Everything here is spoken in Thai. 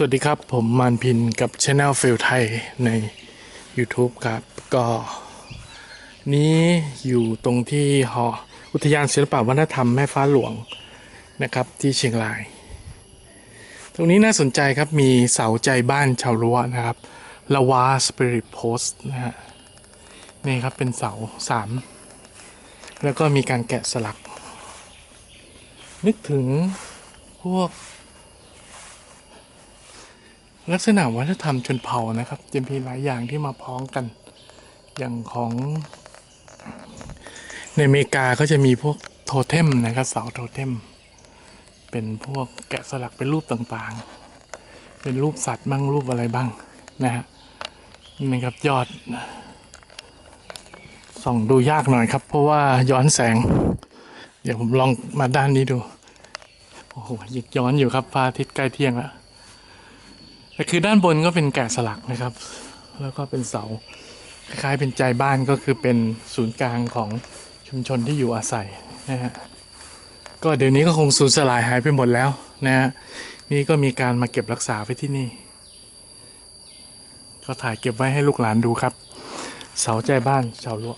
สวัสดีครับ ผมมานพินกับช anel ฟิลไทยใน YouTube ครับ ก็ นี้อยู่ตรงที่หออุทยานศิลปวัฒนธรรมแม่ฟ้าหลวงนะครับที่เชียงราย ตรงนี้น่าสนใจครับมีเสาใจบ้านชาวรั้วนะครับลาวาสปิริตโพสนะฮะนี่ครับเป็นเสาสามแล้วก็มีการแกะสลัก นึกถึงพวก ลักษณะวัฒนธรรมชนเผ่านะครับจะมีหลายอย่างที่มาพ้องกัน อย่างของในอเมริกาก็จะมีพวกโทเทมนะครับเสาโทเทม เป็นพวกแกะสลักเป็นรูปต่างๆ เป็นรูปสัตว์บ้างรูปอะไรบ้างนะฮะนี่นะครับยอดส่องดูยากหน่อยครับ เพราะว่าย้อนแสง เดี๋ยวผมลองมาด้านนี้ดู โอ้โหหยิกย้อนอยู่ครับพระอาทิตย์ใกล้เที่ยงแล้ว แต่คือด้านบนก็เป็นแกะสลักนะครับ แล้วก็เป็นเสาคล้ายๆเป็นใจบ้านก็คือเป็นศูนย์กลางของชุมชนที่อยู่อาศัยนะฮะก็เดี๋ยวนี้ก็คงสูญสลายหายไปหมดแล้วนะฮะนี่ก็มีการมาเก็บรักษาไว้ที่นี่ ก็ถ่ายเก็บไว้ให้ลูกหลานดูครับ เสาใจบ้านชาวล้ว